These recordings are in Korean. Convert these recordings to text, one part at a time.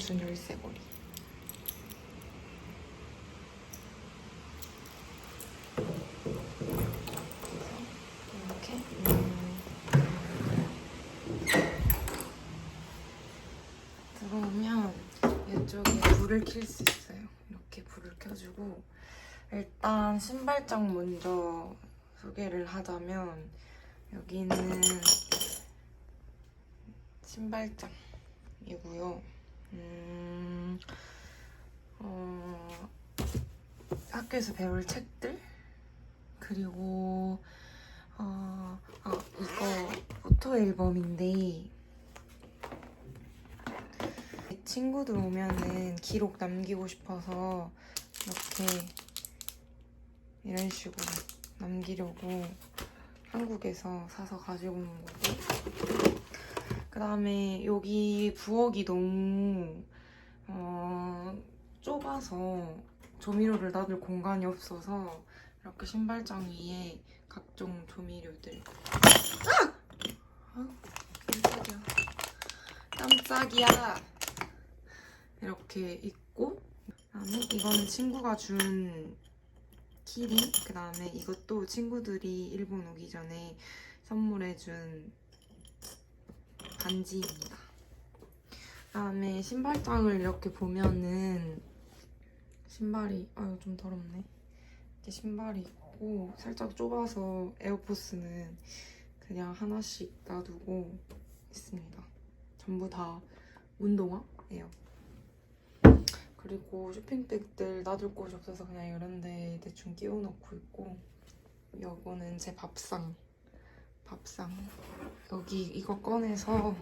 준 열쇠고리. 이렇게 음, 들어오면 이쪽에 불을 켤 수 있어요. 이렇게 불을 켜주고 일단 신발장 먼저 소개를 하자면 여기는 신발장이고요. 음, 어, 학교에서 배울 책들? 그리고 어, 아 이거 포토 앨범인데 친구들 오면은 기록 남기고 싶어서 이렇게 이런 식으로 남기려고 한국에서 사서 가지고 온 거고. 그 다음에 여기 부엌이 너무 어, 좁아서 조미료를 놔둘 공간이 없어서 이렇게 신발장 위에 각종 조미료들. 아! 아우, 깜짝이야. 깜짝이야. 이렇게 있고 그다음에 이거는 친구가 준 키링. 그다음에 이것도 친구들이 일본 오기 전에 선물해준 반지입니다. 그다음에 신발장을 이렇게 보면은 신발이 아유 좀 더럽네. 이렇게 신발이 있고 살짝 좁아서 에어포스는 그냥 하나씩 놔두고 있습니다. 전부 다 운동화예요. 그리고 쇼핑백들 놔둘 곳이 없어서 그냥 이런데 대충 끼워놓고 있고 요거는 제 밥상 밥상. 여기 이거 꺼내서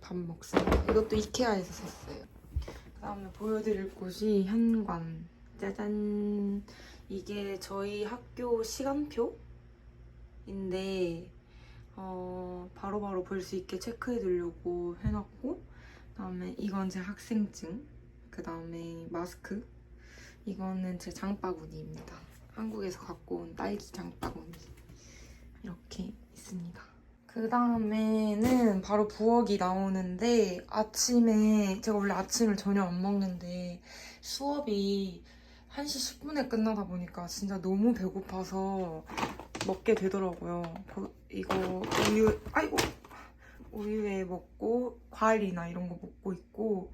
밥 먹습니다. 이것도 이케아에서 샀어요. 그 다음에 보여드릴 곳이 현관. 짜잔. 이게 저희 학교 시간표인데 어, 바로바로 볼 수 있게 체크해 두려고 해놨고 그 다음에 이건 제 학생증 그 다음에 마스크. 이거는 제 장바구니입니다. 한국에서 갖고 온 딸기 장바구니 이렇게 있습니다 그 다음에는 바로 부엌이 나오는데 아침에 제가 원래 아침을 전혀 안 먹는데 수업이 1시 10분에 끝나다 보니까 진짜 너무 배고파서 먹게 되더라고요 그- 이거 우유 아이고 우유에 먹고 과일이나 이런 거 먹고 있고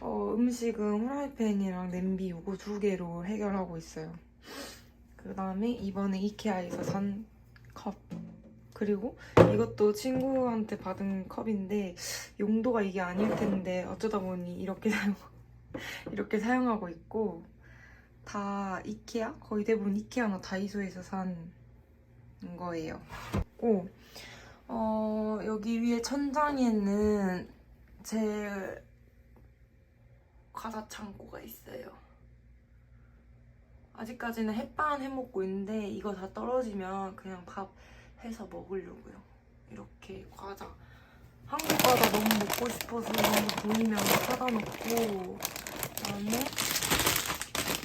어, 음식은 후라이팬이랑 냄비 요거 두 개로 해결하고 있어요. 그 다음에 이번에 이케아에서 산 컵. 그리고 이것도 친구한테 받은 컵인데 용도가 이게 아닐 텐데 어쩌다 보니 이렇게 사용 이렇게 사용하고 있고 다 이케아 거의 대부분 이케아나 다이소에서 산 거예요. 오 어, 여기 위에 천장에는 제 과자 창고가 있어요. 아직까지는 햇반 해 먹고 있는데 이거 다 떨어지면 그냥 밥 해서 먹으려고요. 이렇게 과자. 한국 과자 너무 먹고 싶어서 거 보이면 사다 놓고 그다음에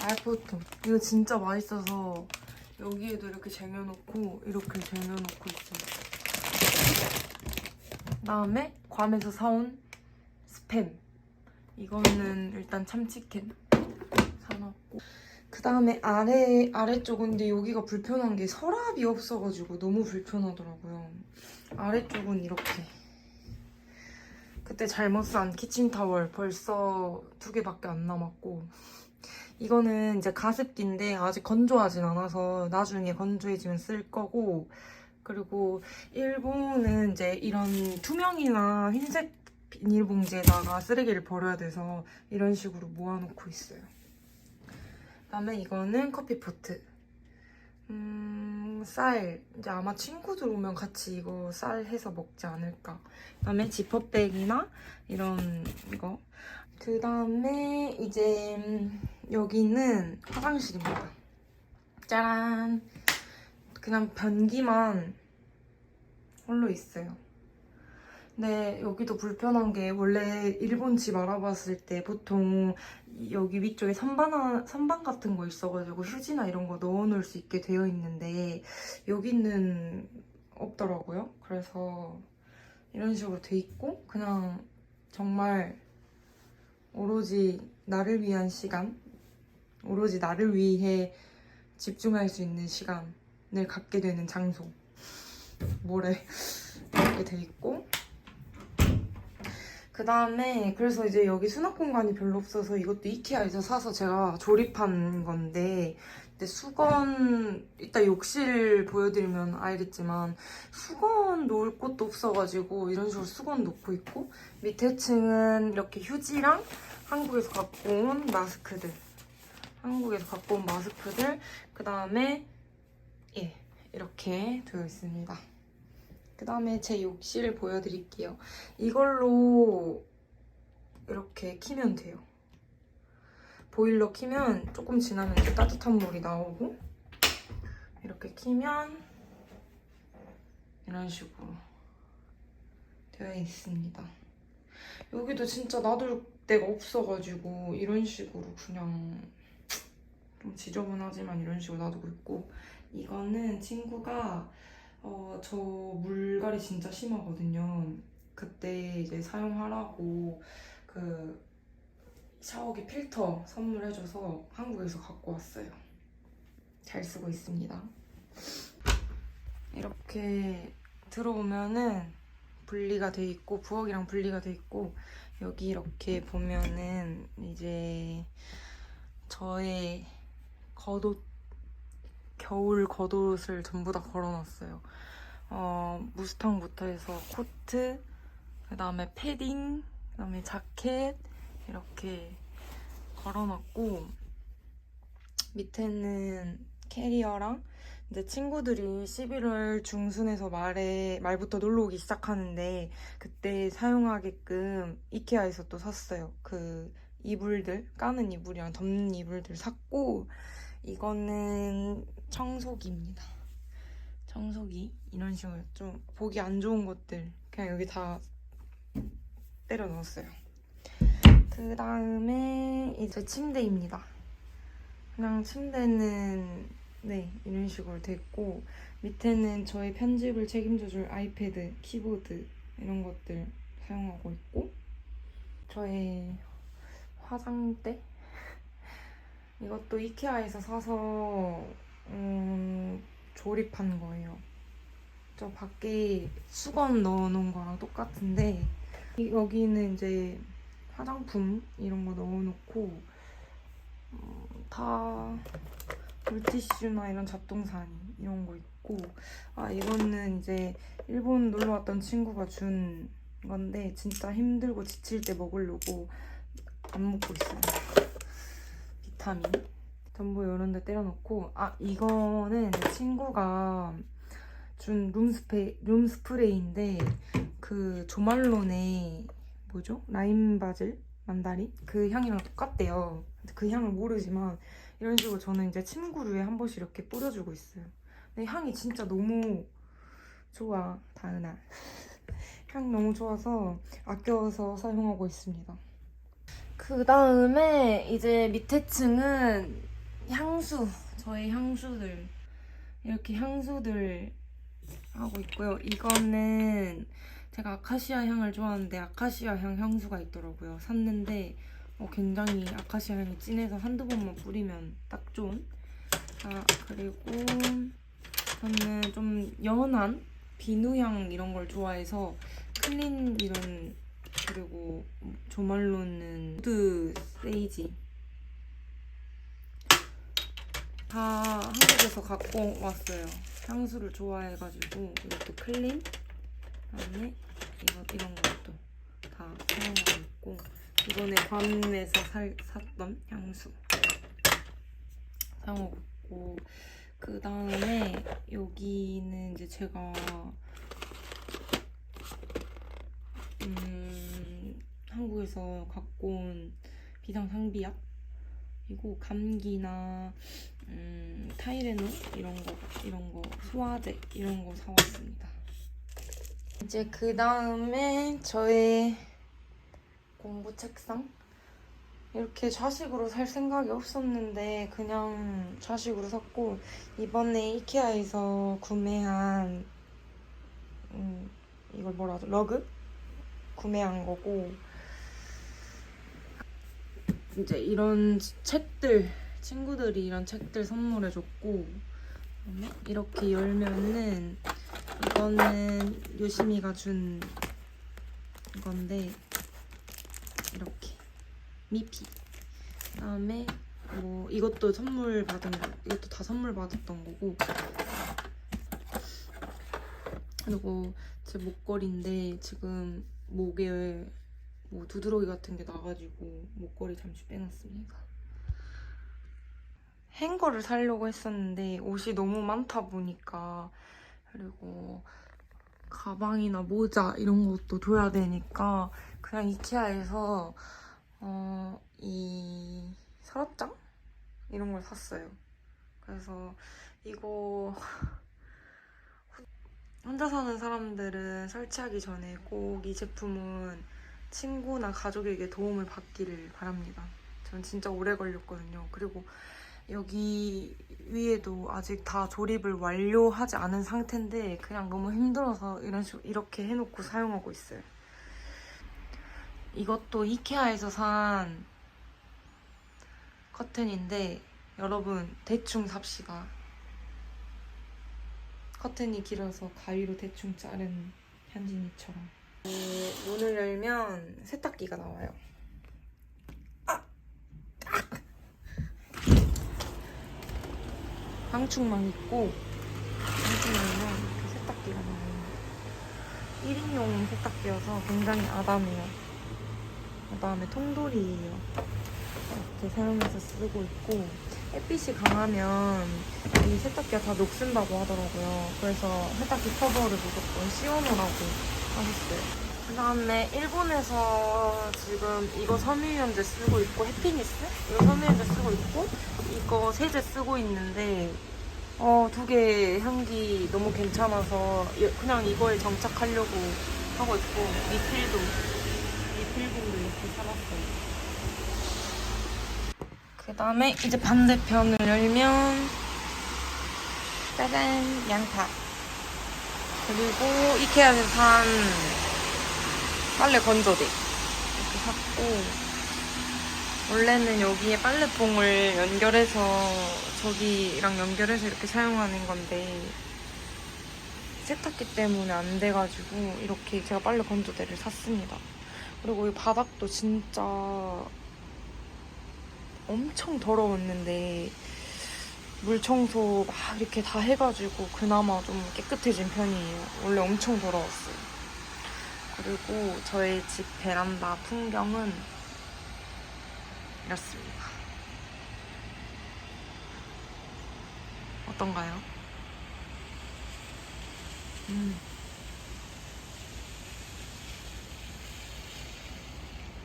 알포톤. 이거 진짜 맛있어서 여기에도 이렇게 쟁여놓고 이렇게 쟁여놓고 있어요. 그다음에 괌에서 사온 스팸 이거는 일단 참치캔 사놨고 그 다음에 아래 아래쪽은 근데 여기가 불편한 게 서랍이 없어가지고 너무 불편하더라고요. 아래쪽은 이렇게. 그때 잘못 산 키친타월 벌써 두 개밖에 안 남았고. 이거는 이제 가습기인데 아직 건조하진 않아서 나중에 건조해지면 쓸 거고. 그리고 일본은 이제 이런 투명이나 흰색 비닐봉지에다가 쓰레기를 버려야 돼서 이런 식으로 모아놓고 있어요. 그다음에 이거는 커피 포트. 음, 쌀. 이제 아마 친구들 오면 같이 이거 쌀 해서 먹지 않을까. 그다음에 지퍼백이나 이런 이거. 그다음에 이제 음, 여기는 화장실입니다. 짜란. 그냥 변기만 홀로 있어요. 근데 여기도 불편한 게 원래 일본 집 알아봤을 때 보통 여기 위쪽에 선반, 하- 선반 같은 거 있어가지고 휴지나 이런 거 넣어놓을 수 있게 되어 있는데 여기는 없더라고요. 그래서 이런 식으로 돼 있고 그냥 정말 오로지 나를 위한 시간, 오로지 나를 위해 집중할 수 있는 시간을 갖게 되는 장소. 뭐래 이렇게 돼 있고 그 다음에 그래서 이제 여기 수납 공간이 별로 없어서 이것도 이케아에서 사서 제가 조립한 건데 근데 수건 이따 욕실 보여드리면 알겠지만 수건 놓을 곳도 없어가지고 이런 식으로 수건 놓고 있고 밑에 층은 이렇게 휴지랑 한국에서 갖고 온 마스크들. 한국에서 갖고 온 마스크들. 그 다음에 예 이렇게 되어 있습니다 그 다음에 제 욕실을 보여드릴게요 이걸로 이렇게 키면 돼요 보일러 키면 조금 지나면 이제 따뜻한 물이 나오고 이렇게 키면 이런 식으로 되어 있습니다. 여기도 진짜 놔둘 데가 없어가지고 이런 식으로 그냥 좀 지저분하지만 이런 식으로 놔두고 있고 이거는 친구가 어, 저 물갈이 진짜 심하거든요. 그때 이제 사용하라고 그 샤워기 필터 선물해줘서 한국에서 갖고 왔어요. 잘 쓰고 있습니다. 이렇게 들어오면은 분리가 돼 있고 부엌이랑 분리가 돼 있고 여기 이렇게 보면은 이제 저의 겉옷 겨울 겉옷을 전부 다 걸어놨어요. 어, 무스탕부터 해서 코트, 그 다음에 패딩, 그 다음에 자켓 이렇게 걸어놨고 밑에는 캐리어랑 이제 친구들이 11월 중순에서 말에 말부터 놀러 오기 시작하는데 그때 사용하게끔 이케아에서 또 샀어요. 그 이불들 까는 이불이랑 덮는 이불들 샀고 이거는 청소기입니다. 청소기 이런 식으로 좀 보기 안 좋은 것들 그냥 여기 다 때려 넣었어요. 그 다음에 이제 침대입니다. 그냥 침대는 네 이런 식으로 됐고 밑에는 저의 편집을 책임져줄 아이패드, 키보드 이런 것들 사용하고 있고 저의 화장대 이것도 이케아에서 사서 음, 조립한 거예요. 저 밖에 수건 넣어놓은 거랑 똑같은데 이- 여기는 이제 화장품 이런 거 넣어놓고 어, 다 물티슈나 이런 잡동사니 이런 거 있고 아 이거는 이제 일본 놀러 왔던 친구가 준 건데 진짜 힘들고 지칠 때 먹으려고 안 먹고 있어요 비타민 전부 이런 데 때려놓고 아 이거는 내 친구가 준 룸스페, 룸스프레이인데 그 조말론의 뭐죠? 라임 바질 만다린 그 향이랑 똑같대요. 그 향을 모르지만 이런 식으로 저는 이제 침구류에 한 번씩 이렇게 뿌려주고 있어요. 근데 향이 진짜 너무 좋아 다은아. 향 너무 좋아서 아껴서 사용하고 있습니다. 그 다음에 이제 밑에 층은 향수 저의 향수들 이렇게 향수들 하고 있고요. 이거는 제가 아카시아 향을 좋아하는데 아카시아 향 향수가 있더라고요. 샀는데 어, 굉장히 아카시아 향이 진해서 한두 번만 뿌리면 딱 좋은. 아 그리고 저는 좀 연한 비누향 이런 걸 좋아해서 클린 이런 그리고 조말로는 우드 세이지 다 한국에서 갖고 왔어요. 향수를 좋아해가지고 이것도 클린 그다음에 이거 이런 것도 다 사용하고 있고 이번에 괌에서 살, 샀던 향수 사용하고 있고 그 다음에 여기는 이제 제가 음, 한국에서 갖고 온 비상 상비약 이고 감기나 음, 타이레놀 이런 거 이런 거 소화제 이런 거 사왔습니다. 이제 그 다음에 저의 공부 책상 이렇게 좌식으로 살 생각이 없었는데 그냥 좌식으로 샀고 이번에 이케아에서 구매한 음, 이걸 뭐라 하죠? 러그 구매한 거고 이제 이런 책들 친구들이 이런 책들 선물해줬고 그다음에 이렇게 열면은 이거는 요시미가 준 건데 이렇게 미피. 그다음에 뭐 이것도 선물 받은 거 이것도 다 선물 받았던 거고. 그리고 제 목걸이인데 지금 목에 뭐 두드러기 같은 게 나가지고 목걸이 잠시 빼놨습니다. 행거를 사려고 했었는데 옷이 너무 많다 보니까 그리고 가방이나 모자 이런 것도 둬야 되니까 그냥 이케아에서 어, 이 서랍장 이런 걸 샀어요. 그래서 이거 혼자 사는 사람들은 설치하기 전에 꼭 이 제품은 친구나 가족에게 도움을 받기를 바랍니다. 전 진짜 오래 걸렸거든요. 그리고 여기 위에도 아직 다 조립을 완료하지 않은 상태인데 그냥 너무 힘들어서 이런 식으로 이렇게 해놓고 사용하고 있어요. 이것도 이케아에서 산 커튼인데 여러분 대충 삽시다. 커튼이 길어서 가위로 대충 자른 현진이처럼. 이 문을 열면 세탁기가 나와요. 방충망 있고 방충 열면 이렇게 세탁기가 나와요. 1인용 세탁기여서 굉장히 아담해요. 그다음에 통돌이에요. 이렇게 사용해서 쓰고 있고 햇빛이 강하면 이 세탁기가 다 녹슨다고 하더라고요. 그래서 세탁기 커버를 무조건 씌워놓으라고 하셨어요. 그 다음에 일본에서 지금 이거 섬유유연제 쓰고 있고 해피니스? 이거 섬유유연제 쓰고 있고 이거 세제 쓰고 있는데 어, 두 개 향기 너무 괜찮아서 예, 그냥 이거에 정착하려고 하고 있고 리필도 리필봉도 이렇게 사봤어요. 그 다음에 이제 반대편을 열면 짜잔 양파 그리고 이케아에서 산 빨래 건조대 이렇게 샀고 원래는 여기에 빨래봉을 연결해서 저기랑 연결해서 이렇게 사용하는 건데 세탁기 때문에 안 돼가지고 이렇게 제가 빨래 건조대를 샀습니다. 그리고 이 바닥도 진짜 엄청 더러웠는데 물 청소 막 이렇게 다 해가지고 그나마 좀 깨끗해진 편이에요. 원래 엄청 더러웠어요. 그리고 저의 집 베란다 풍경은 이렇습니다. 어떤가요? 음.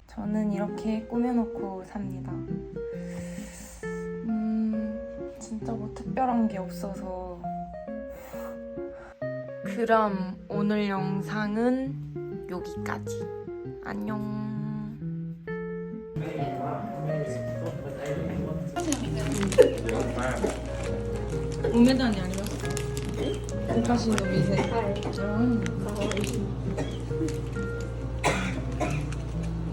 저는 이렇게 꾸며놓고 삽니다. 진짜 뭐 특별한 게 없어서. 그럼 오늘 영상은 여기까지. 안녕. 오메단이 아니라? 네? 그 고카시노 미세. 아, 네. 음.